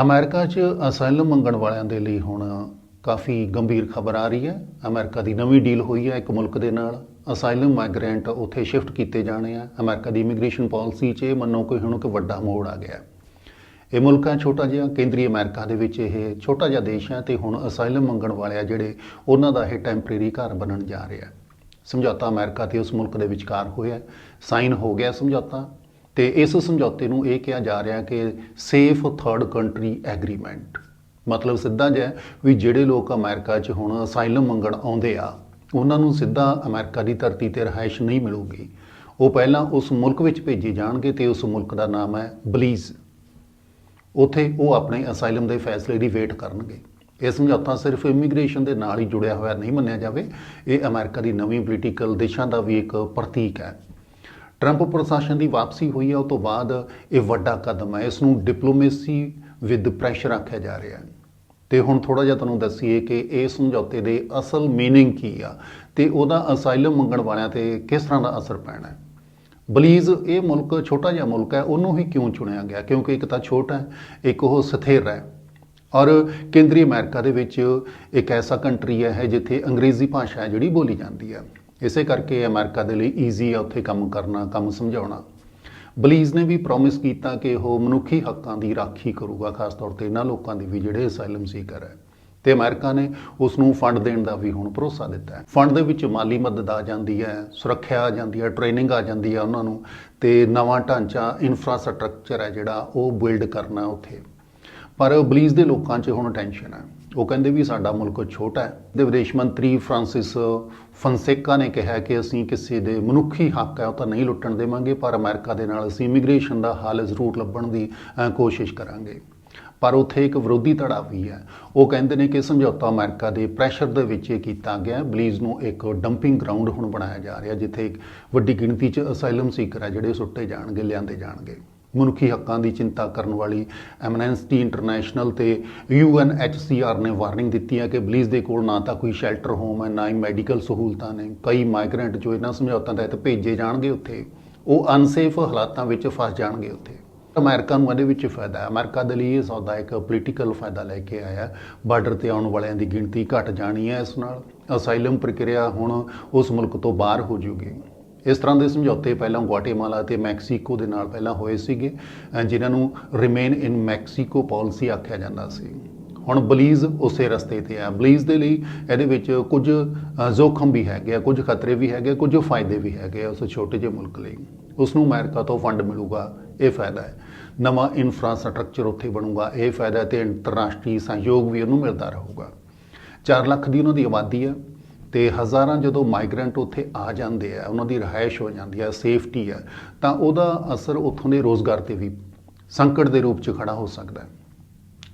America 'ਚ asylum ਮੰਗਣ ਵਾਲਿਆਂ ਦੇ ਲਈ ਹੁਣ ਕਾਫੀ ਗੰਭੀਰ ਖਬਰ ਆ ਰਹੀ ਹੈ। ਅਮਰੀਕਾ ਦੀ ਨਵੀਂ ਡੀਲ ਹੋਈ ਹੈ ਇੱਕ ਮੁਲਕ ਦੇ ਨਾਲ। ਅਸਾਈਲਮ ਮਾਈਗ੍ਰੈਂਟ ਉੱਥੇ ਸ਼ਿਫਟ ਕੀਤੇ ਜਾਣੇ ਆ। ਅਮਰੀਕਾ ਦੀ ਇਮੀਗ੍ਰੇਸ਼ਨ ਪਾਲਿਸੀ 'ਚ ਇਹ ਮੰਨੋ ਕੋਈ ਹੁਣ ਕਿ ਵੱਡਾ ਮੋੜ ਆ ਗਿਆ। ਇਹ ਮੁਲਕ ਹੈ ਛੋਟਾ ਜਿਹਾ, ਕੇਂਦਰੀ ਅਮਰੀਕਾ ਦੇ ਵਿੱਚ ਇਹ ਛੋਟਾ ਜਿਹਾ ਦੇਸ਼ ਹੈ ਤੇ ਹੁਣ ਅਸਾਈਲਮ ਮੰਗਣ ਵਾਲੇ ਆ ਜਿਹੜੇ ਉਹਨਾਂ ਦਾ ਇਹ ਟੈਂਪਰੇਰੀ ਘਰ ਬਣਨ ਜਾ ਰਿਹਾ। ਸਮਝੌਤਾ ਅਮਰੀਕਾ ਤੇ ਉਸ ਮੁਲਕ ਦੇ ਵਿਚਕਾਰ ਹੋਇਆ। ਸਾਈਨ ਹੋ ਗਿਆ ਸਮਝੌਤਾ। ਤੇ ਇਸ ਸਮਝੌਤੇ ਨੂੰ ਇਹ ਕਿਹਾ ਜਾ ਰਿਹਾ ਕਿ ਸੇਫ ਥਰਡ ਕੰਟਰੀ ਐਗਰੀਮੈਂਟ ਮਤਲਬ ਸਿੱਧਾ ਜਿਹਾ ਵੀ ਜਿਹੜੇ ਲੋਕ ਅਮਰੀਕਾ 'ਚ ਹੁਣ ਅਸਾਈਲਮ ਮੰਗਣ ਆਉਂਦੇ ਆ, ਉਹਨਾਂ ਨੂੰ ਸਿੱਧਾ ਅਮਰੀਕਾ ਦੀ ਧਰਤੀ ਤੇ ਰਿਹਾਇਸ਼ ਨਹੀਂ ਮਿਲੂਗੀ। ਉਹ ਪਹਿਲਾਂ ਉਸ ਮੁਲਕ ਵਿੱਚ ਭੇਜੇ ਜਾਣਗੇ ਤੇ ਉਸ ਮੁਲਕ ਦਾ ਨਾਮ ਹੈ ਬਲੀਜ਼ ਉਥੇ ਉਹ ਆਪਣੇ ਅਸਾਈਲਮ ਦੇ ਫੈਸਲੇ ਦੀ ਵੇਟ ਕਰਨਗੇ। ਇਹ ਸਮਝੌਤਾ ਸਿਰਫ ਇਮੀਗ੍ਰੇਸ਼ਨ ਦੇ ਨਾਲ ਹੀ ਜੁੜਿਆ ਹੋਇਆ ਨਹੀਂ ਮੰਨਿਆ ਜਾਵੇ। ਇਹ ਅਮਰੀਕਾ ਦੀ ਨਵੀਂ ਪੋਲੀਟੀਕਲ ਦਿਸ਼ਾ ਦਾ ਵੀ ਇੱਕ ਪ੍ਰਤੀਕ ਹੈ। ਟਰੰਪ ਪ੍ਰਸ਼ਾਸਨ ਦੀ ਵਾਪਸੀ ਹੋਈ ਹੈ, ਉਹ ਤੋਂ ਬਾਅਦ ਇਹ ਵੱਡਾ ਕਦਮ ਹੈ। ਇਸ ਨੂੰ ਡਿਪਲੋਮੇਸੀ ਵਿਦ ਪ੍ਰੈਸ਼ਰ ਆਖਿਆ ਜਾ ਰਿਹਾ ਹੈ। ਤੇ ਹੁਣ ਥੋੜਾ ਜਿਹਾ ਤੁਹਾਨੂੰ ਦੱਸੀਏ ਕਿ ਇਹ ਸਮਝੌਤੇ ਦੇ ਅਸਲ ਮੀਨਿੰਗ ਕੀ ਆ ਤੇ ਉਹਦਾ ਅਸਾਈਲਮ ਮੰਗਣ ਵਾਲਿਆਂ ਤੇ ਕਿਸ ਤਰ੍ਹਾਂ ਦਾ ਅਸਰ ਪੈਣਾ ਹੈ। ਬਲੀਜ਼, ਇਹ ਮੁਲਕ ਛੋਟਾ ਜਿਹਾ ਮੁਲਕ ਹੈ, ਉਹਨੂੰ ਹੀ ਕਿਉਂ ਚੁਣਿਆ ਗਿਆ? ਕਿਉਂਕਿ ਇੱਕ ਤਾਂ ਛੋਟਾ ਹੈ, ਇੱਕ ਉਹ ਸਥਿਰ ਹੈ। ਔਰ ਕੇਂਦਰੀ ਅਮਰੀਕਾ ਦੇ ਵਿੱਚ ਇੱਕ ਐਸਾ ਕੰਟਰੀ ਹੈ, ਜਿੱਥੇ ਅੰਗਰੇਜ਼ੀ ਭਾਸ਼ਾ ਹੈ ਜਿਹੜੀ ਬੋਲੀ ਜਾਂਦੀ ਹੈ। ਇਸੇ ਕਰਕੇ ਅਮਰੀਕਾ ਦੇ ਲਈ ਈਜ਼ੀ ਆ ਉੱਥੇ ਕੰਮ ਕਰਨਾ, ਕੰਮ ਸਮਝਾਉਣਾ। ਬਲੀਜ਼ ਨੇ ਵੀ ਪ੍ਰੋਮਿਸ ਕੀਤਾ ਕਿ ਉਹ ਮਨੁੱਖੀ ਹੱਕਾਂ ਦੀ ਰਾਖੀ ਕਰੂਗਾ, ਖਾਸ ਤੌਰ ਤੇ ਇਹਨਾਂ ਲੋਕਾਂ ਦੀ ਵੀ ਜਿਹੜੇ ਅਸਾਈਲਮ ਸੀਕਰ ਹੈ ਤੇ ਅਮਰੀਕਾ ਨੇ ਉਸ ਨੂੰ ਫੰਡ ਦੇਣ ਦਾ ਵੀ ਹੁਣ ਭਰੋਸਾ ਦਿੱਤਾ ਹੈ। ਫੰਡ ਦੇ ਵਿੱਚ ਮਾਲੀ ਮਦਦ ਆ ਜਾਂਦੀ ਹੈ, ਸੁਰੱਖਿਆ ਆ ਜਾਂਦੀ ਹੈ ਟ੍ਰੇਨਿੰਗ ਆ ਜਾਂਦੀ ਹੈ ਉਹਨਾਂ ਨੂੰ ਤੇ ਨਵਾਂ ਢਾਂਚਾ ਇਨਫਰਾਸਟ੍ਰਕਚਰ ਹੈ ਜਿਹੜਾ ਉਹ ਬਿਲਡ ਕਰਨਾ ਉੱਥੇ। ਪਰ ਬਲੀਜ਼ ਦੇ ਲੋਕਾਂ 'ਚ ਹੁਣ ਟੈਨਸ਼ਨ ਹੈ। ਉਹ ਕਹਿੰਦੇ ਵੀ ਸਾਡਾ ਮੁਲਕ ਛੋਟਾ ਹੈ। ਦੇ ਵਿਦੇਸ਼ ਮੰਤਰੀ ਫ੍ਰਾਂਸਿਸ ਫਨਸੇਕਾ ਨੇ ਕਿਹਾ ਕਿ ਅਸੀਂ ਕਿਸੇ ਦੇ ਮਨੁੱਖੀ ਹੱਕ ਹੈ ਉਹ ਤਾਂ ਨਹੀਂ ਲੁੱਟਣ ਦੇਵਾਂਗੇ, ਪਰ ਅਮਰੀਕਾ ਦੇ ਨਾਲ ਅਸੀਂ ਇਮੀਗ੍ਰੇਸ਼ਨ ਦਾ ਹੱਲ ਜ਼ਰੂਰ ਲੱਭਣ ਦੀ ਕੋਸ਼ਿਸ਼ ਕਰਾਂਗੇ। ਪਰ ਉੱਥੇ ਇੱਕ ਵਿਰੋਧੀ ਧੜਾ ਵੀ ਹੈ। ਉਹ ਕਹਿੰਦੇ ਨੇ ਕਿ ਸਮਝੌਤਾ ਅਮਰੀਕਾ ਦੇ ਪ੍ਰੈਸ਼ਰ ਦੇ ਵਿੱਚ ਇਹ ਕੀਤਾ ਗਿਆ ਬਲੀਜ਼ ਨੂੰ ਇੱਕ ਡੰਪਿੰਗ ਗਰਾਊਂਡ ਹੁਣ ਬਣਾਇਆ ਜਾ ਰਿਹਾ, ਜਿੱਥੇ ਇੱਕ ਵੱਡੀ ਗਿਣਤੀ 'ਚ ਅਸਾਈਲਮ ਸੀਕਰ ਹੈ, ਜਿਹੜੇ ਸੁੱਟੇ ਜਾਣਗੇ, ਲਿਆਂਦੇ ਜਾਣਗੇ। ਮਨੁੱਖੀ ਹੱਕਾਂ ਦੀ ਚਿੰਤਾ ਕਰਨ ਵਾਲੀ ਐਮਨੈਂਸਟੀ ਇੰਟਰਨੈਸ਼ਨਲ ਤੇ ਯੂਐਨਐਚਸੀਆਰ ਨੇ ਵਾਰਨਿੰਗ ਦਿੱਤੀ ਹੈ ਕਿ ਬਲੀਜ਼ ਦੇ ਕੋਲ ਨਾ ਤਾਂ ਕੋਈ ਸ਼ੈਲਟਰ ਹੋਮ ਹੈ, ਨਾ ਹੀ ਮੈਡੀਕਲ ਸਹੂਲਤਾਂ ਨੇ। ਕਈ ਮਾਈਗ੍ਰੈਂਟ ਜੋ ਇਹਨਾਂ ਸਮਝੌਤਿਆਂ ਤਹਿਤ ਭੇਜੇ ਜਾਣਗੇ ਉੱਥੇ, ਉਹ ਅਨਸੇਫ ਹਾਲਾਤਾਂ ਵਿੱਚ ਫਸ ਜਾਣਗੇ ਉੱਥੇ। ਅਮਰੀਕਾ ਨੂੰ ਇਹਦੇ ਵਿੱਚ ਫਾਇਦਾ ਹੈ। ਅਮਰੀਕਾ ਦੇ ਲਈ ਇਹ ਸੌਦਾ ਇੱਕ ਪੋਲੀਟੀਕਲ ਫਾਇਦਾ ਲੈ ਕੇ ਆਇਆ ਬਾਰਡਰ ਤੇ ਆਉਣ ਵਾਲਿਆਂ ਦੀ ਗਿਣਤੀ ਘਟ ਜਾਣੀ ਹੈ ਇਸ ਨਾਲ। ਅਸਾਈਲਮ ਪ੍ਰਕਿਰਿਆ ਹੁਣ ਉਸ ਮੁਲਕ ਤੋਂ ਬਾਹਰ ਹੋ ਜੂਗੀ। ਇਸ ਤਰ੍ਹਾਂ ਦੇ ਸਮਝੌਤੇ ਪਹਿਲਾਂ ਗੁਆਟੇਮਾਲਾ ਤੇ ਮੈਕਸੀਕੋ ਦੇ ਨਾਲ ਪਹਿਲਾਂ ਹੋਏ ਸੀਗੇ ਜਿਨ੍ਹਾਂ ਨੂੰ ਰਿਮੇਨ ਇਨ ਮੈਕਸੀਕੋ ਪਾਲਿਸੀ ਆਖਿਆ ਜਾਂਦਾ ਸੀ। ਹੁਣ ਬਲੀਜ਼ ਉਸੇ ਰਸਤੇ ਤੇ ਆ ਬਲੀਜ਼ ਦੇ ਲਈ ਇਹਦੇ ਵਿੱਚ ਕੁਝ ਜ਼ੋਖਮ ਵੀ ਹੈਗੇ ਆ, ਕੁਝ ਖਤਰੇ ਵੀ ਹੈਗੇ ਕੁਝ ਫਾਇਦੇ ਵੀ ਹੈਗੇ ਆ ਉਸ ਛੋਟੇ ਜਿਹੇ ਮੁਲਕ ਲਈ। ਉਸ ਨੂੰ ਅਮਰੀਕਾ ਤੋਂ ਫੰਡ ਮਿਲੂਗਾ, ਇਹ ਫਾਇਦਾ ਹੈ। ਨਵਾਂ ਇਨਫਰਾਸਟ੍ਰਕਚਰ ਉੱਥੇ ਬਣੂਗਾ, ਇਹ ਫਾਇਦਾ ਹੈ ਤੇ ਅੰਤਰਰਾਸ਼ਟਰੀ ਸਹਿਯੋਗ ਵੀ ਉਹਨੂੰ ਮਿਲਦਾ ਰਹੂਗਾ। 4 ਲੱਖ ਦੀ ਉਹਨਾਂ ਦੀ ਆਬਾਦੀ ਹੈ ਤੇ ਹਜ਼ਾਰਾਂ ਜਦੋਂ ਮਾਈਗ੍ਰੈਂਟ ਉੱਥੇ ਆ ਜਾਂਦੇ ਆ, ਉਹਨਾਂ ਦੀ ਰਿਹਾਇਸ਼ ਹੋ ਜਾਂਦੀ ਹੈ ਸੇਫਟੀ ਹੈ ਤਾਂ ਉਹਦਾ ਅਸਰ ਉੱਥੋਂ ਦੇ ਰੋਜ਼ਗਾਰ ਤੇ ਵੀ ਸੰਕਟ ਦੇ ਰੂਪ 'ਚ ਖੜਾ ਹੋ ਸਕਦਾ ਹੈ।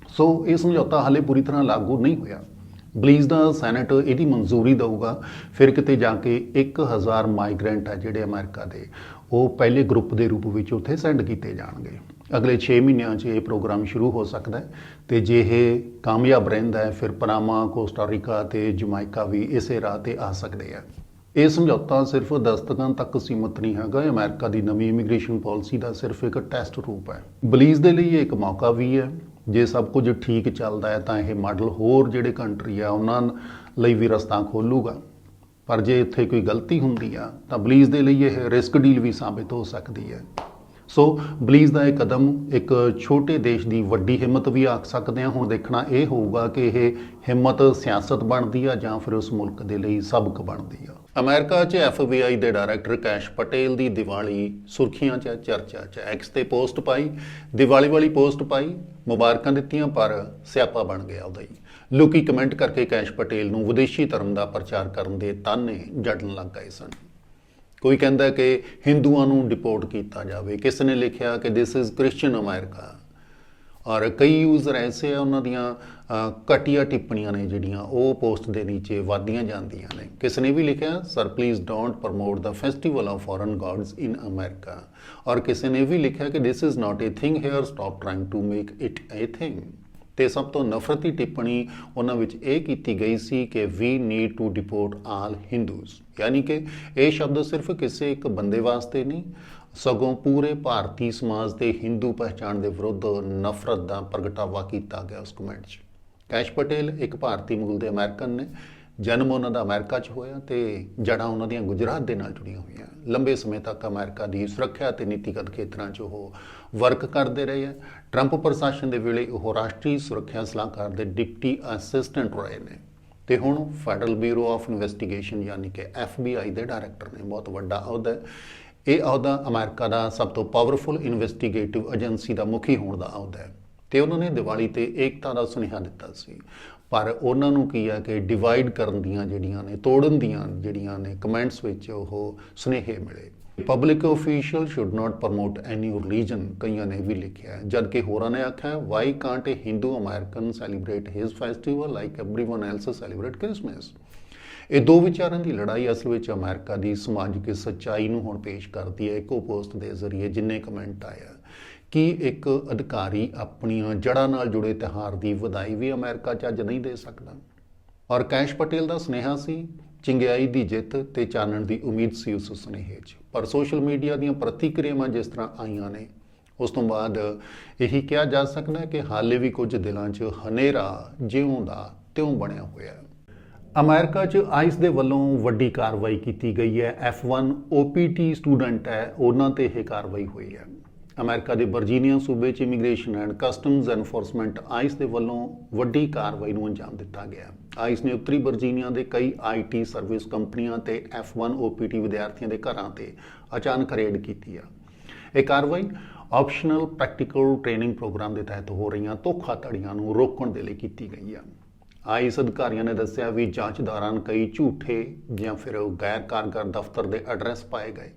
ਸੋ ਇਹ ਸਮਝੌਤਾ ਹਾਲੇ ਪੂਰੀ ਤਰ੍ਹਾਂ ਲਾਗੂ ਨਹੀਂ ਹੋਇਆ। ਬਲੀਜ਼ ਦਾ ਸੈਨੇਟ ਇਹਦੀ ਮਨਜ਼ੂਰੀ ਦਊਗਾ। ਫਿਰ ਕਿਤੇ ਜਾ ਕੇ 1000 ਮਾਈਗ੍ਰੈਂਟ ਆ ਜਿਹੜੇ ਅਮਰੀਕਾ ਦੇ, ਉਹ ਪਹਿਲੇ ਗਰੁੱਪ ਦੇ ਰੂਪ ਵਿੱਚ ਉੱਥੇ ਸੈਂਡ ਕੀਤੇ ਜਾਣਗੇ। ਅਗਲੇ 6 ਮਹੀਨਿਆਂ 'ਚ ਇਹ ਪ੍ਰੋਗਰਾਮ ਸ਼ੁਰੂ ਹੋ ਸਕਦਾ ਹੈ ਤੇ ਜੇ ਇਹ ਕਾਮਯਾਬ ਰਹਿੰਦਾ ਹੈ, ਫਿਰ ਪਨਾਮਾ ਕੋਸਟਾਰੀਕਾ ਤੇ ਜਮਾਇਕਾ ਵੀ ਇਸੇ ਰਾਹ ਤੇ ਆ ਸਕਦੇ ਆ। ਇਹ ਸਮਝੌਤਾ ਸਿਰਫ ਦਸਤਕਾਂ ਤੱਕ ਸੀਮਤ ਨਹੀਂ ਹੈਗਾ। ਇਹ ਅਮਰੀਕਾ ਦੀ ਨਵੀਂ ਇਮੀਗ੍ਰੇਸ਼ਨ ਪਾਲਿਸੀ ਦਾ ਸਿਰਫ ਇੱਕ ਟੈਸਟ ਰੂਪ ਹੈ। ਬਲੀਜ਼ ਦੇ ਲਈ ਇਹ ਇੱਕ ਮੌਕਾ ਵੀ ਹੈ। ਜੇ ਸਭ ਕੁਝ ਠੀਕ ਚੱਲਦਾ ਹੈ ਤਾਂ ਇਹ ਮਾਡਲ ਹੋਰ ਜਿਹੜੇ ਕੰਟਰੀ ਆ, ਉਹਨਾਂ ਲਈ ਵੀ ਰਸਤਾ ਖੋਲੂਗਾ। ਪਰ ਜੇ ਇੱਥੇ ਕੋਈ ਗਲਤੀ ਹੁੰਦੀ ਆ, ਤਾਂ ਬਲੀਜ਼ ਦੇ ਲਈ ਇਹ ਰਿਸਕ ਡੀਲ ਵੀ ਸਾਬਿਤ ਹੋ ਸਕਦੀ ਹੈ। ਸੋ ਬਲੀਜ਼ ਦਾ ਇਹ ਕਦਮ ਇੱਕ ਛੋਟੇ ਦੇਸ਼ ਦੀ ਵੱਡੀ ਹਿੰਮਤ ਵੀ ਆਖ ਸਕਦੇ ਹਾਂ। ਹੁਣ ਦੇਖਣਾ ਇਹ ਹੋਊਗਾ ਕਿ ਇਹ ਹਿੰਮਤ ਸਿਆਸਤ ਬਣਦੀ ਆ ਜਾਂ ਫਿਰ ਉਸ ਮੁਲਕ ਦੇ ਲਈ ਸਬਕ ਬਣਦੀ ਆ। ਅਮਰੀਕਾ 'ਚ ਐਫਬੀਆਈ ਦੇ ਡਾਇਰੈਕਟਰ ਕੈਸ਼ ਪਟੇਲ ਦੀ ਦੀਵਾਲੀ ਸੁਰਖੀਆਂ 'ਚ ਹੈ, ਚਰਚਾ 'ਚ ਐਕਸ ਤੇ ਪੋਸਟ ਪਾਈ ਦੀਵਾਲੀ ਵਾਲੀ ਪੋਸਟ ਪਾਈ ਮੁਬਾਰਕਾਂ ਦਿੱਤੀਆਂ ਪਰ ਸਿਆਪਾ ਬਣ ਗਿਆ ਉਹਦਾ ਹੀ। ਲੋਕੀ ਕਮੈਂਟ ਕਰਕੇ ਕੈਸ਼ ਪਟੇਲ ਨੂੰ ਵਿਦੇਸ਼ੀ ਧਰਮ ਦਾ ਪ੍ਰਚਾਰ ਕਰਨ ਦੇ ਤਾਨੇ ਜੜਨ ਲੱਗ ਗਏ ਸਨ। ਕੋਈ ਕਹਿੰਦਾ ਕਿ ਹਿੰਦੂਆਂ ਨੂੰ ਡਿਪੋਰਟ ਕੀਤਾ ਜਾਵੇ, ਕਿਸ ਨੇ ਲਿਖਿਆ ਕਿ ਦਿਸ ਇਜ਼ ਕ੍ਰਿਸਚੀਅਨ ਅਮਰੀਕਾ ਔਰ ਕਈ ਯੂਜ਼ਰ ਐਸੇ ਆ, ਉਹਨਾਂ ਦੀਆਂ ਘਟੀਆ ਟਿੱਪਣੀਆਂ ਨੇ ਜਿਹੜੀਆਂ, ਉਹ ਪੋਸਟ ਦੇ ਨੀਚੇ ਵਾਦੀਆਂ ਜਾਂਦੀਆਂ ਨੇ। ਕਿਸ ਨੇ ਵੀ ਲਿਖਿਆ? Sir please don't promote the festival of foreign gods in America ਔਰ ਕਿਸੇ ਨੇ ਵੀ ਲਿਖਿਆ ਕਿ this is not a thing here stop trying to make it a thing ਤੇ ਸਭ ਤੋਂ ਨਫ਼ਰਤੀ ਟਿੱਪਣੀ ਉਹਨਾਂ ਵਿੱਚ ਇਹ ਕੀਤੀ ਗਈ ਸੀ ਕਿ we need to deport all Hindus ਯਾਨੀ ਕਿ ਇਹ ਸ਼ਬਦ ਸਿਰਫ ਕਿਸੇ ਇੱਕ ਬੰਦੇ ਵਾਸਤੇ ਨਹੀਂ, ਸਗੋਂ ਪੂਰੇ ਭਾਰਤੀ ਸਮਾਜ ਦੇ ਹਿੰਦੂ ਪਹਿਚਾਣ ਦੇ ਵਿਰੁੱਧ ਨਫ਼ਰਤ ਦਾ ਪ੍ਰਗਟਾਵਾ ਕੀਤਾ ਗਿਆ ਉਸ ਕਮੈਂਟ 'ਚ। ਕੈਸ਼ ਪਟੇਲ, ਇੱਕ ਭਾਰਤੀ ਮੂਲ ਦੇ ਅਮਰੀਕਨ ਨੇ ਜਨਮ ਉਹਨਾਂ ਦਾ ਅਮਰੀਕਾ 'ਚ ਹੋਇਆ ਤੇ ਜੜ੍ਹਾਂ ਉਹਨਾਂ ਦੀਆਂ ਗੁਜਰਾਤ ਦੇ ਨਾਲ ਜੁੜੀਆਂ ਹੋਈਆਂ। ਲੰਬੇ ਸਮੇਂ ਤੱਕ ਅਮਰੀਕਾ ਦੀ ਸੁਰੱਖਿਆ ਤੇ ਨੀਤੀਗਤ ਖੇਤਰਾਂ 'ਚ ਉਹ ਵਰਕ ਕਰਦੇ ਰਹੇ ਹੈ ਟਰੰਪ ਪ੍ਰਸ਼ਾਸਨ ਦੇ ਵੇਲੇ ਉਹ ਰਾਸ਼ਟਰੀ ਸੁਰੱਖਿਆ ਸਲਾਹਕਾਰ ਦੇ ਡਿਪਟੀ ਅਸਿਸਟੈਂਟ ਰਹੇ ਨੇ। ਤੇ ਹੁਣ ਫੈਡਰਲ ਬਿਊਰੋ ਆਫ ਇਨਵੈਸਟੀਗੇਸ਼ਨ ਯਾਨੀ ਕਿ FBI ਦੇ ਡਾਇਰੈਕਟਰ ਨੇ, ਬਹੁਤ ਵੱਡਾ ਅਹੁਦਾ ਹੈ। ਇਹ ਅਹੁਦਾ ਅਮਰੀਕਾ ਦਾ ਸਭ ਤੋਂ ਪਾਵਰਫੁਲ ਇਨਵੈਸਟੀਗੇਟਿਵ ਏਜੰਸੀ ਦਾ ਮੁਖੀ ਹੋਣ ਦਾ ਅਹੁਦਾ ਹੈ। ਤੇ ਉਹਨਾਂ ਨੇ ਦੀਵਾਲੀ ਤੇ ਏਕਤਾ ਦਾ ਸੁਨੇਹਾ ਦਿੱਤਾ ਸੀ। ਪਰ ਉਹਨਾਂ ਨੂੰ ਕੀ ਆ ਕਿ ਡਿਵਾਈਡ ਕਰਨ ਦੀਆਂ ਜਿਹੜੀਆਂ ਨੇ ਤੋੜਨ ਦੀਆਂ ਜਿਹੜੀਆਂ ਨੇ ਕਮੈਂਟਸ ਵਿੱਚ ਉਹ ਸੁਨੇਹੇ ਮਿਲੇ public official should not promote any religion ਕਈਆਂ ਨੇ ਵੀ ਲਿਖਿਆ ਹੈ ਜਦ ਕਿ ਹੋਰਾਂ ਨੇ ਆਖਿਆ why can't a Hindu American celebrate his festival like everyone else celebrate Christmas ਇਹ ਦੋ ਵਿਚਾਰਾਂ ਦੀ ਲੜਾਈ ਅਸਲ ਵਿੱਚ ਅਮਰੀਕਾ ਦੀ ਸਮਾਜਿਕ ਸੱਚਾਈ ਨੂੰ ਹੁਣ ਪੇਸ਼ ਕਰਦੀ ਹੈ ਇੱਕੋ ਪੋਸਟ ਦੇ ਜ਼ਰੀਏ ਜਿੰਨੇ ਕਮੈਂਟ ਆਇਆ ਕੀ ਇੱਕ ਅਧਿਕਾਰੀ ਆਪਣੀਆਂ ਜੜ੍ਹਾਂ ਨਾਲ ਜੁੜੇ ਤਿਉਹਾਰ ਦੀ ਵਧਾਈ ਵੀ ਅਮਰੀਕਾ 'ਚ ਅੱਜ ਨਹੀਂ ਦੇ ਸਕਦਾ। ਔਰ ਕੈਸ਼ ਪਟੇਲ ਦਾ ਸੁਨੇਹਾ ਸੀ, ਚੰਗਿਆਈ ਦੀ ਜਿੱਤ ਤੇ ਚਾਨਣ ਦੀ ਉਮੀਦ ਸੀ ਉਸ ਸੁਨੇਹੇ 'ਚ। ਪਰ ਸੋਸ਼ਲ ਮੀਡੀਆ ਦੀਆਂ ਪ੍ਰਤੀਕਿਰਿਆਵਾਂ ਜਿਸ ਤਰ੍ਹਾਂ ਆਈਆਂ ਨੇ, ਉਸ ਤੋਂ ਬਾਅਦ ਇਹੀ ਕਿਹਾ ਜਾ ਸਕਦਾ ਕਿ ਹਾਲੇ ਵੀ ਕੁਝ ਦਿਲਾਂ 'ਚ ਹਨੇਰਾ ਜਿਉਂ ਦਾ ਤਿਉਂ ਬਣਿਆ ਹੋਇਆ ਹੈ। ਅਮਰੀਕਾ 'ਚ ਆਈਸ ਦੇ ਵੱਲੋਂ ਵੱਡੀ ਕਾਰਵਾਈ ਕੀਤੀ ਗਈ ਹੈ। F1 OPT ਸਟੂਡੈਂਟ ਹੈ, ਉਹਨਾਂ ਤੇ ਇਹ ਕਾਰਵਾਈ ਹੋਈ ਹੈ। ਅਮਰੀਕਾ ਦੇ ਵਰਜੀਨੀਆ ਸੂਬੇ 'ਚ immigration and customs enforcement ICE ਦੇ ਵੱਲੋਂ ਵੱਡੀ ਕਾਰਵਾਈ ਨੂੰ ਅੰਜਾਮ ਦਿੱਤਾ ਗਿਆ। ਆਈਸ ਨੇ ਉੱਤਰੀ ਵਰਜੀਨੀਆ ਦੇ ਕਈ ਆਈਟੀ ਸਰਵਿਸ ਕੰਪਨੀਆਂ ਤੇ F1 OPT ਵਿਦਿਆਰਥੀਆਂ ਦੇ ਘਰਾਂ ਤੇ ਅਚਾਨਕ ਰੇਡ ਕੀਤੀ ਆ। ਇਹ ਕਾਰਵਾਈ ਆਪਸ਼ਨਲ ਪ੍ਰੈਕਟੀਕਲ ਟ੍ਰੇਨਿੰਗ ਪ੍ਰੋਗਰਾਮ ਦੇ ਤਹਿਤ ਹੋ ਰਹੀਆਂ ਧੋਖਾਧੜੀਆਂ ਨੂੰ ਰੋਕਣ ਦੇ ਲਈ ਕੀਤੀ ਗਈ ਆ। ਆਈਸ ਅਧਿਕਾਰੀਆਂ ਨੇ ਦੱਸਿਆ ਵੀ ਜਾਂਚ ਦੌਰਾਨ ਕਈ ਝੂਠੇ ਜਾਂ ਫਿਰ ਗੈਰ ਕਾਰਗਰ ਦਫ਼ਤਰ ਦੇ ਐਡਰੈਸ ਪਾਏ ਗਏ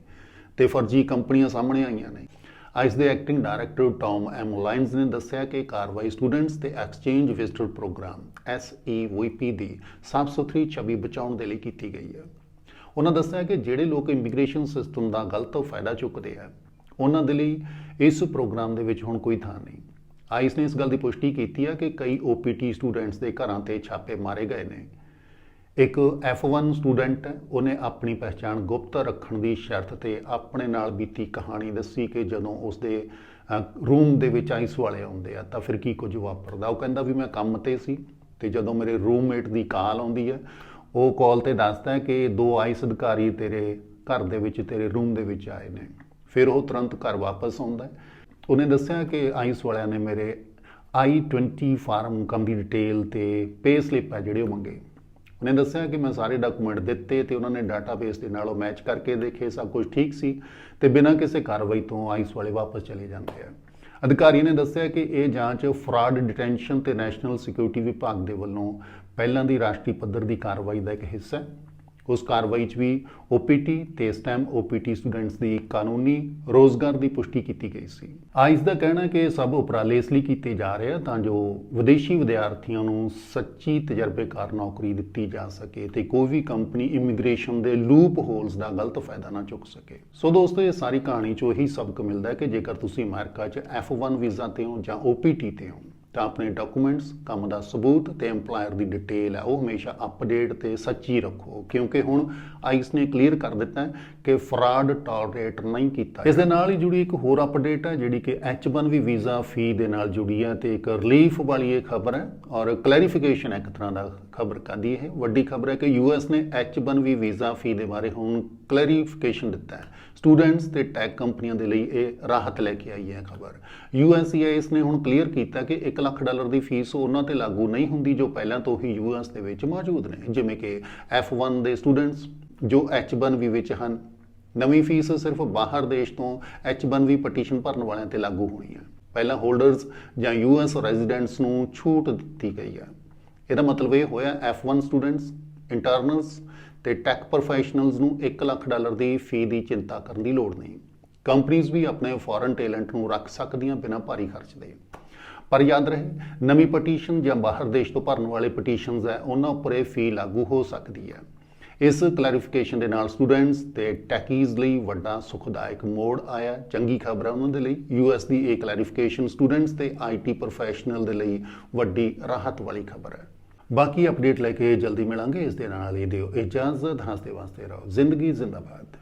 ਤੇ ਫਰਜ਼ੀ ਕੰਪਨੀਆਂ ਸਾਹਮਣੇ ਆਈਆਂ ਨੇ। ਆਈਸ ਦੇ acting director Tom M Lyons ਨੇ ਦੱਸਿਆ ਕਿ ਕਾਰਵਾਈ ਸਟੂਡੈਂਟਸ ਤੇ ਐਕਸਚੇਂਜ ਵਿਜ਼ਟਰ ਪ੍ਰੋਗਰਾਮ SEVP ਦੀ ਸਾਫ਼ ਸੁਥਰੀ ਛਵੀ ਬਚਾਉਣ ਦੇ ਲਈ ਕੀਤੀ ਗਈ ਹੈ। ਉਹਨਾਂ ਦੱਸਿਆ ਕਿ ਜਿਹੜੇ ਲੋਕ ਇਮੀਗ੍ਰੇਸ਼ਨ ਸਿਸਟਮ ਦਾ ਗਲਤ ਫਾਇਦਾ ਚੁੱਕਦੇ ਆ, ਉਹਨਾਂ ਦੇ ਲਈ ਇਸ ਪ੍ਰੋਗਰਾਮ ਦੇ ਵਿੱਚ ਹੁਣ ਕੋਈ ਥਾਂ ਨਹੀਂ। ਆਈਸ ਨੇ ਇਸ ਗੱਲ ਦੀ ਪੁਸ਼ਟੀ ਕੀਤੀ ਹੈ ਕਿ ਕਈ OPT ਸਟੂਡੈਂਟਸ ਦੇ ਘਰਾਂ ਤੇ ਛਾਪੇ ਮਾਰੇ ਗਏ ਨੇ। ਇੱਕ F1 ਸਟੂਡੈਂਟ ਹੈ, ਉਹਨੇ ਆਪਣੀ ਪਹਿਚਾਣ ਗੁਪਤ ਰੱਖਣ ਦੀ ਸ਼ਰਤ ਤੇ ਆਪਣੇ ਨਾਲ ਬੀਤੀ ਕਹਾਣੀ ਦੱਸੀ ਕਿ ਜਦੋਂ ਉਸਦੇ ਰੂਮ ਦੇ ਵਿੱਚ ਆਈਸ ਵਾਲੇ ਆਉਂਦੇ ਆ, ਤਾਂ ਫਿਰ ਕੀ ਕੁਝ ਵਾਪਰਦਾ? ਉਹ ਕਹਿੰਦਾ ਵੀ ਮੈਂ ਕੰਮ ਤੇ ਸੀ ਤੇ ਜਦੋਂ ਮੇਰੇ ਰੂਮਮੇਟ ਦੀ ਕਾਲ ਆਉਂਦੀ ਹੈ, ਉਹ ਕਾਲ ਤੇ ਦੱਸਦਾ ਕਿ ਦੋ ਆਈਸ ਅਧਿਕਾਰੀ ਤੇਰੇ ਘਰ ਦੇ ਵਿੱਚ, ਤੇਰੇ ਰੂਮ ਦੇ ਵਿੱਚ ਆਏ ਨੇ। ਫਿਰ ਉਹ ਤੁਰੰਤ ਘਰ ਵਾਪਸ ਆਉਂਦਾ ਉਹਨੇ ਦੱਸਿਆ ਕਿ ਆਈਸ ਵਾਲਿਆਂ ਨੇ ਮੇਰੇ I20 ਫਾਰਮ ਕੰਮ ਦੀ ਡਿਟੇਲ ਤੇ ਪੇ ਸਲਿੱਪ ਹੈ, ਜਿਹੜੇ ਉਹ ਮੰਗੇ। ਉਹਨੇ ਦੱਸਿਆ ਕਿ ਮੈਂ ਸਾਰੇ ਡਾਕੂਮੈਂਟ ਦਿੱਤੇ ਤੇ ਉਹਨਾਂ ਨੇ ਡਾਟਾਬੇਸ ਦੇ ਨਾਲ ਉਹ ਮੈਚ ਕਰਕੇ ਦੇਖੇ, ਸਭ ਕੁਝ ਠੀਕ ਸੀ ਤੇ ਬਿਨਾਂ ਕਿਸੇ ਕਾਰਵਾਈ ਤੋਂ ਆਈਸ ਵਾਲੇ ਵਾਪਸ ਚਲੇ ਜਾਂਦੇ ਆ। ਅਧਿਕਾਰੀ ਨੇ ਦੱਸਿਆ ਕਿ ਇਹ ਜਾਂਚ ਫਰਾਡ ਡਿਟੈਂਸ਼ਨ ਤੇ ਨੈਸ਼ਨਲ ਸਿਕਿਉਰਿਟੀ ਵਿਭਾਗ ਦੇ ਵੱਲੋਂ ਪਹਿਲਾਂ ਦੀ ਰਾਸ਼ਟਰੀ ਪੱਧਰ ਦੀ ਕਾਰਵਾਈ ਦਾ ਇੱਕ ਹਿੱਸਾ ਹੈ। ਉਸ ਕਾਰਵਾਈ 'ਚ ਵੀ OPT ਤੇ STEM OPT ਸਟੂਡੈਂਟਸ ਦੀ ਕਾਨੂੰਨੀ ਰੋਜ਼ਗਾਰ ਦੀ ਪੁਸ਼ਟੀ ਕੀਤੀ ਗਈ ਸੀ। ਆਈਸ ਦਾ ਕਹਿਣਾ ਕਿ ਸਭ ਉਪਰਾਲੇ ਇਸ ਲਈ ਕੀਤੇ ਜਾ ਰਹੇ ਆ ਤਾਂ ਜੋ ਵਿਦੇਸ਼ੀ ਵਿਦਿਆਰਥੀਆਂ ਨੂੰ ਸੱਚੀ ਤਜਰਬੇਕਾਰ ਨੌਕਰੀ ਦਿੱਤੀ ਜਾ ਸਕੇ ਤੇ ਕੋਈ ਵੀ ਕੰਪਨੀ ਇਮੀਗ੍ਰੇਸ਼ਨ ਦੇ ਲੂਪ ਹੋਲਸ ਦਾ ਗਲਤ ਫਾਇਦਾ ਨਾ ਚੁੱਕ ਸਕੇ। ਸੋ ਦੋਸਤੋ, ਇਹ ਸਾਰੀ ਕਹਾਣੀ 'ਚੋਂ ਇਹੀ ਸਬਕ ਮਿਲਦਾ ਹੈ ਕਿ ਜੇਕਰ ਤੁਸੀਂ ਅਮਰੀਕਾ 'ਚ F1 ਵੀਜ਼ਾ ਤੇ ਹੋ ਜਾਂ OPT ਤੇ ਹੋ ਤਾਂ ਆਪਣੇ ਡਾਕੂਮੈਂਟਸ ਕੰਮ ਦਾ ਸਬੂਤ ਤੇ EMPLOYER ਦੀ ਡਿਟੇਲ ਹੈ ਉਹ ਹਮੇਸ਼ਾ ਅਪਡੇਟ ਤੇ ਸੱਚੀ ਰੱਖੋ ਕਿਉਂਕਿ ਹੁਣ ਆਈਸ ਨੇ ਕਲੀਅਰ ਕਰ ਦਿੱਤਾ ਹੈ ਕਿ ਫਰਾਡ ਟੋਲਰੇਟ ਨਹੀਂ ਕੀਤਾ ਇਸ ਦੇ ਨਾਲ ਹੀ ਜੁੜੀ ਇੱਕ ਹੋਰ ਅਪਡੇਟ ਹੈ ਜਿਹੜੀ ਕਿ H1B ਵੀਜ਼ਾ ਫੀ ਦੇ ਨਾਲ ਜੁੜੀ ਹੈ ਤੇ ਇੱਕ ਰਿਲੀਫ ਵਾਲੀ ਇਹ ਖਬਰ ਹੈ ਔਰ ਕਲੈਰੀਫਿਕੇਸ਼ਨ ਇੱਕ ਤਰ੍ਹਾਂ ਦਾ। ਖਬਰ ਕਾਦੀ ਹੈ ਵੱਡੀ ਖਬਰ ਹੈ ਕਿ ਯੂਐਸ ਨੇ H1B ਵੀਜ਼ਾ ਫੀ ਦੇ ਬਾਰੇ ਹੁਣ ਕਲੈਰੀਫਿਕੇਸ਼ਨ ਦਿੱਤਾ ਹੈ। ਸਟੂਡੈਂਟਸ ਤੇ ਟੈਕ ਕੰਪਨੀਆਂ ਦੇ ਲਈ ਇਹ ਰਾਹਤ ਲੈ ਕੇ ਆਈ ਹੈ ਖਬਰ। USCIS ਨੇ ਹੁਣ ਕਲੀਅਰ ਕੀਤਾ ਕਿ 1 ਲੱਖ ਡਾਲਰ ਦੀ ਫੀਸ ਉਹਨਾਂ ਤੇ ਲਾਗੂ ਨਹੀਂ ਹੁੰਦੀ ਜੋ ਪਹਿਲਾਂ ਤੋਂ ਹੀ ਯੂਐਸ ਦੇ ਵਿੱਚ ਮੌਜੂਦ ਨੇ। ਜਿਵੇਂ ਕਿ F1 ਦੇ ਸਟੂਡੈਂਟਸ ਜੋ H1B ਵਿੱਚ ਹਨ, ਨਵੀਂ ਫੀਸ ਸਿਰਫ ਬਾਹਰ ਦੇਸ਼ ਤੋਂ H1B ਪਟੀਸ਼ਨ ਭਰਨ ਵਾਲਿਆਂ ਤੇ ਲਾਗੂ ਹੋਣੀ ਹੈ। ਪਹਿਲਾਂ ਹੋਲਡਰਸ ਜਾਂ ਯੂਐਸ ਰੈਜ਼ੀਡੈਂਟਸ ਨੂੰ ਛੂਟ ਦਿੱਤੀ ਗਈ ਹੈ। ਇਹਦਾ ਮਤਲਬ ਇਹ ਹੋਇਆ F1 ਸਟੂਡੈਂਟਸ ਇੰਟਰਨਲਸ ਤੇ ਟੈਕ ਪ੍ਰੋਫੈਸ਼ਨਲਸ ਨੂੰ 1 ਲੱਖ ਡਾਲਰ ਦੀ ਫੀ ਦੀ ਚਿੰਤਾ ਕਰਨ ਦੀ ਲੋੜ ਨਹੀਂ। ਕੰਪਨੀਆਂ ਵੀ ਆਪਣੇ ਫੋਰਨ ਟੈਲੈਂਟ ਨੂੰ ਰੱਖ ਸਕਦੀਆਂ ਬਿਨਾਂ ਭਾਰੀ ਖਰਚ ਦੇ। ਪਰ ਯਾਦ ਰਹੇ, ਨਵੀਂ ਪਟੀਸ਼ਨ ਜਾਂ ਬਾਹਰ ਦੇਸ਼ ਤੋਂ ਭਰਨ ਵਾਲੇ ਪਟੀਸ਼ਨਸ ਹੈ, ਉਹਨਾਂ ਉੱਪਰ ਇਹ ਫੀ ਲਾਗੂ ਹੋ ਸਕਦੀ ਹੈ। ਇਸ ਕਲੈਰੀਫਿਕੇਸ਼ਨ ਦੇ ਨਾਲ ਸਟੂਡੈਂਟਸ ਤੇ ਟੈਕੀਜ਼ ਲਈ ਵੱਡਾ ਸੁਖਦਾਇਕ ਮੋੜ ਆਇਆ। ਚੰਗੀ ਖਬਰ ਹੈ ਉਹਨਾਂ ਦੇ ਲਈ। ਯੂਐਸ ਦੀ ਇਹ ਕਲੈਰੀਫਿਕੇਸ਼ਨ ਸਟੂਡੈਂਟਸ ਤੇ ਆਈਟੀ ਪ੍ਰੋਫੈਸ਼ਨਲ ਦੇ ਲਈ ਵੱਡੀ ਰਾਹਤ ਵਾਲੀ ਖਬਰ ਹੈ। ਬਾਕੀ ਅਪਡੇਟ ਲੈ ਕੇ ਜਲਦੀ ਮਿਲਾਂਗੇ। ਇਸ ਦੇ ਨਾਲ ਹੀ ਦਿਓ ਇਜਾਜ਼ਤ। ਹੱਸਦੇ ਵਾਸਤੇ ਰਹੋ। ਜ਼ਿੰਦਗੀ ਜ਼ਿੰਦਾਬਾਦ।